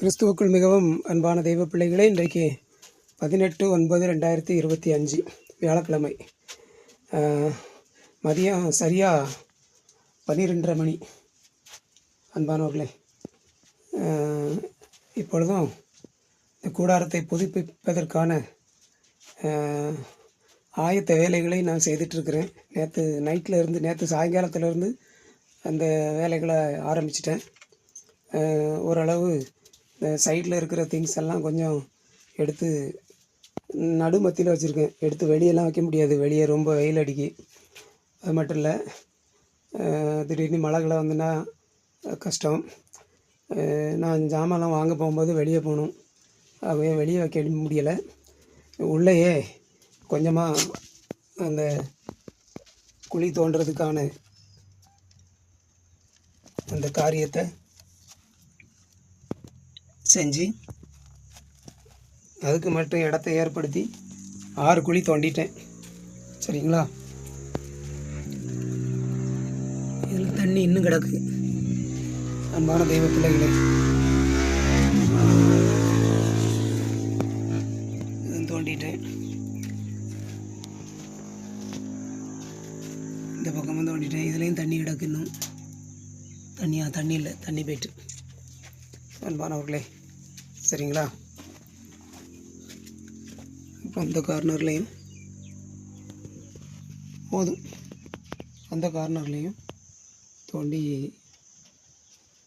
கிறிஸ்துவுக்குள் மிகவும் அன்பான தெய்வ பிள்ளைகளே இன்றைக்கு பதினெட்டு ஒன்பது ரெண்டாயிரத்தி இருபத்தி அஞ்சு வியாழக்கிழமை. மதியம் சரியாக பன்னிரெண்டரை மணி. அன்பானவர்களே இப்பொழுதும் இந்த கூடாரத்தை புதுப்பிப்பதற்கான ஆயத்த வேலைகளை நான் செய்துட்ருக்கிறேன் நேற்று நைட்டில் இருந்து நேற்று சாயங்காலத்துலருந்து அந்த வேலைகளை ஆரம்பிச்சிட்டேன். ஓரளவு இந்த சைடில் இருக்கிற திங்ஸ் எல்லாம் கொஞ்சம் எடுத்து நடுமத்தியில் வச்சுருக்கேன். எடுத்து வெளியெல்லாம் வைக்க முடியாது. வெளியே ரொம்ப வெயில் அடிக்கி. அது மட்டும் இல்லை திடீர்னு திடீர்னு மழைகளை வந்துன்னா கஷ்டம். நான் ஜாமான்லாம் வாங்க போகும்போது வெளியே போகணும். அப்படியே வெளியே வைக்க முடியலை. உள்ளேயே கொஞ்சமாக அந்த குழி தோண்டுறதுக்கான அந்த காரியத்தை செஞ்சு அதுக்கு மட்டும் இடத்த ஏற்படுத்தி ஆறு குழி தோண்டிட்டேன். சரிங்களா? இதில் தண்ணி இன்னும் கிடக்கு. அன்பான தெய்வ பிள்ளைகளே. தோண்டிட்டேன். இந்த பக்கமும் தோண்டிட்டேன். இதுலேயும் தண்ணி கிடக்கு இன்னும். தண்ணியாக தண்ணி இல்லை தண்ணி போயிட்டு. அன்பானவர்களே. சரிங்களா? இப்போ அந்த கார்னர்லேயும் போதும். அந்த கார்னர்லேயும் தோண்டி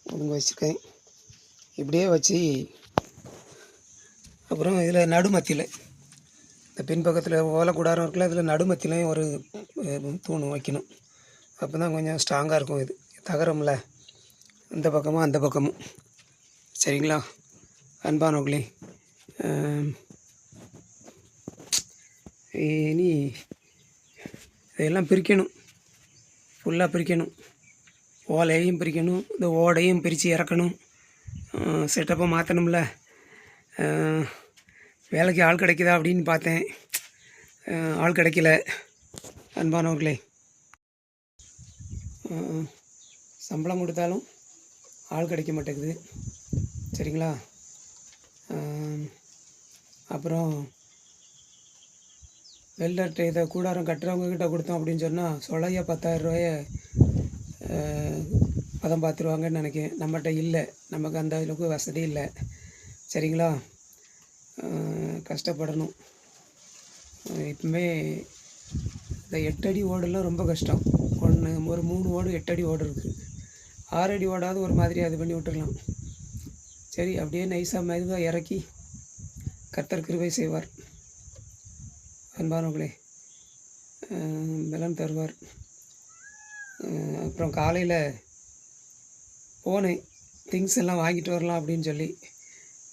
ஒழுங்க வச்சுருக்கேன் இப்படியே வச்சு அப்புறம் இதில் நடுமத்தியில் இந்த பின்பக்கத்தில் ஓலை கூடாரம் இருக்குல்ல இதில் நடுமத்திலையும் ஒரு தூண் வைக்கணும். அப்போ தான் கொஞ்சம் ஸ்ட்ராங்காக இருக்கும் இது. தகரம்ல. இந்த பக்கமும் அந்த பக்கமும். சரிங்களா? அன்பானவர்களே இனி இதையெல்லாம் பிரிக்கணும். ஃபுல்லாக பிரிக்கணும். ஓலையையும் பிரிக்கணும். இந்த ஓடையும் பிரித்து இறக்கணும். செட்டப்பை மாற்றணும்ல வேலைக்கு ஆள் கிடைக்குதா அப்படின்னு பார்த்தேன். ஆள் கிடைக்கல. அன்பானவர்களே சம்பளம் கொடுத்தாலும் ஆள் கிடைக்க மாட்டேங்குது. சரிங்களா? அப்புறம் வெள்ளர்கிட்ட இதை கூடாரம் கட்டுறவங்கக்கிட்ட கொடுத்தோம் அப்படின்னு சொன்னால் சொலைய பத்தாயிரம் ரூபாய பதம் பார்த்துருவாங்கன்னு நினைக்கிறேன். நம்மகிட்ட இல்லை. நமக்கு அந்த அளவுக்கு வசதி இல்லை. சரிங்களா? கஷ்டப்படணும். எப்பவுமே இந்த எட்டடி ஓடெல்லாம் ரொம்ப கஷ்டம். ஒன்று ஒரு மூணு ஓடு எட்டடி ஓடு இருக்குது ஆறடி ஓடாவது ஒரு மாதிரி அது பண்ணி விட்டுறலாம். சரி அப்படியே நைஸாக மெதுவாக இறக்கி கர்த்தர் கிருபை செய்வார். அன்பானவர்களே பலன் தருவார். அப்புறம் காலையில் போனேன். திங்ஸ் எல்லாம் வாங்கிட்டு வரலாம் அப்படின்னு சொல்லி.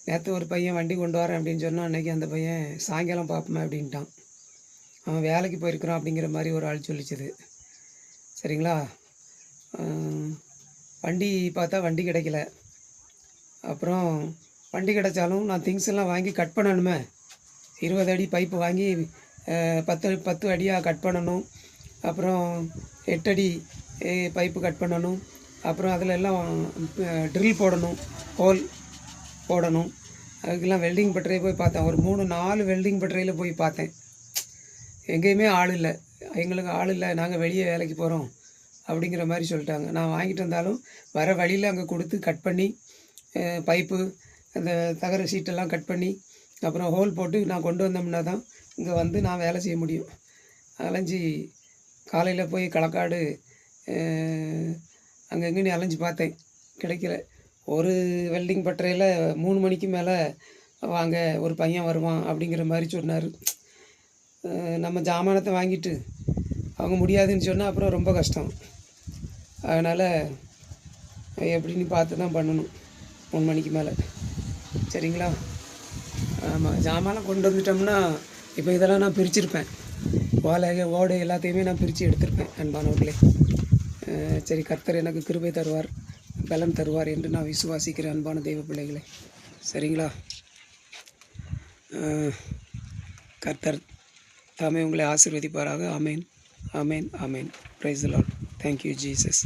நேற்று ஒரு பையன் வண்டி கொண்டு வரேன் அப்படின்னு சொன்னால் அன்றைக்கி அந்த பையன் சாயங்காலம் பார்ப்போமே அப்படின்ட்டான். அவன் வேலைக்கு போயிருக்கிறான் அப்படிங்கிற மாதிரி ஒரு ஆள் சொல்லிச்சுது. சரிங்களா? வண்டி பார்த்தா வண்டி கிடைக்கல. அப்புறம் வண்டி கிடச்சாலும் நான் திங்ஸ் எல்லாம் வாங்கி கட் பண்ணணுமே. இருபது அடி பைப்பு வாங்கி பத்து பத்து அடியாக கட் பண்ணணும். அப்புறம் எட்டடி பைப்பு கட் பண்ணணும். அப்புறம் அதில் எல்லாம் ட்ரில் போடணும். ஹோல் போடணும். அதுக்கெல்லாம் வெல்டிங் பட்டறையை போய் பார்த்தேன். ஒரு மூணு நாலு வெல்டிங் பட்டறையில் போய் பார்த்தேன். எங்கேயுமே ஆள் இல்லை. எங்களுக்கு ஆள் இல்லை. நாங்கள் வெளியே வேலைக்கு போகிறோம் அப்படிங்கிற மாதிரி சொல்லிட்டாங்க. நான் வாங்கிட்டு வந்தாலும் வர வழியில் அங்கே கொடுத்து கட் பண்ணி பைப்பு அந்த தகர சீட்டெல்லாம் கட் பண்ணி அப்புறம் ஹோல் போட்டு நான் கொண்டு வந்தோம்னா தான் இங்கே வந்து நான் வேலை செய்ய முடியும். அலைஞ்சி காலையில் போய் களக்காடு அங்கே எங்கேயும் அலைஞ்சு பார்த்தேன். கிடைக்கல. ஒரு வெல்டிங் பட்டறையில் மூணு மணிக்கு மேலே வாங்க ஒரு பையன் வருவான் அப்படிங்கிற மாதிரி சொன்னார். நம்ம ஜாமானத்தை வாங்கிட்டு அவங்க முடியாதுன்னு சொன்னால் அப்புறம் ரொம்ப கஷ்டம். அதனால் எப்படின்னு பார்த்து தான் பண்ணணும். மூணு மணிக்கு மேலே. சரிங்களா? ஆமாம் ஜாமான்லாம் கொண்டு வந்துட்டோம்னா இப்போ இதெல்லாம் நான் பிரிச்சிருப்பேன். ஓலை ஓடு எல்லாத்தையுமே நான் பிரித்து எடுத்திருப்பேன் அன்பானவர்களே. சரி கர்த்தர் எனக்கு கிருபை தருவார் பலம் தருவார் என்று நான் விசுவாசிக்கிறேன் அன்பான தெய்வ பிள்ளைகளே. சரிங்களா? கர்த்தர் தாமே உங்களை ஆசிர்வதிப்பாராக. Amen amen amen praise Lord thank you Jesus